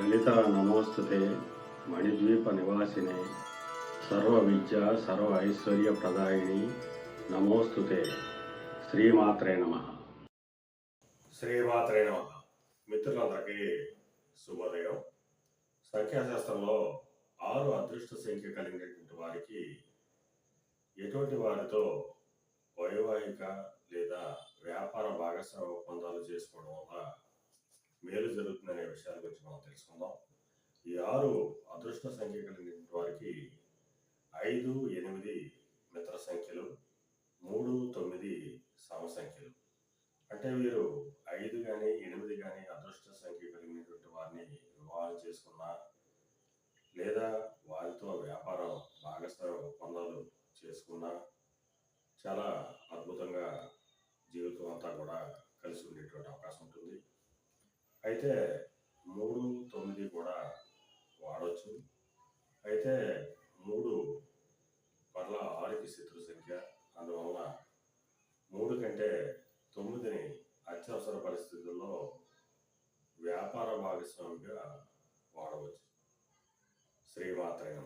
లలిత నమోస్తుతే మణిద్వీప నివాసినే. సర్వ విద్య సర్వ ఐశ్వర్య ప్రదాయిని నమోస్తుతే. శ్రీమాత్రే నమ. శ్రీమాత్రే నమ. మిత్రులందరికీ శుభోదయం. సంఖ్యాశాస్త్రంలో ఆరు అదృష్ట సంఖ్య కలిగినటువంటి వారికి ఎటువంటి వారితో వైవాహిక లేదా వ్యాపార భాగస్వామ్య ఒప్పందాలు చేసుకోవడం వల్ల మేలు జరుగుతుందనే విషయాల గురించి మనం తెలుసుకుందాం. ఈ ఆరు అదృష్ట సంఖ్య కలిగినటువంటి వారికి ఐదు ఎనిమిది మిత్ర సంఖ్యలు మూడు తొమ్మిది సమ సంఖ్యలు. అంటే వీరు ఐదు కానీ ఎనిమిది కానీ అదృష్ట సంఖ్య కలిగినటువంటి వారిని వివాహం చేసుకున్నా లేదా వారితో వ్యాపారం భాగస్వామ్య ఒప్పందాలు చేసుకున్నా చాలా అద్భుతంగా అయితే మూడు తొమ్మిది కూడా వాడవచ్చు అయితే మూడు పర్ల ఆరుకి శత్రు సంఖ్య. అందువలన మూడు కంటే తొమ్మిదిని అత్యవసర పరిస్థితుల్లో వ్యాపార భాగస్వామిగా వాడవచ్చు. శ్రీమాత్రే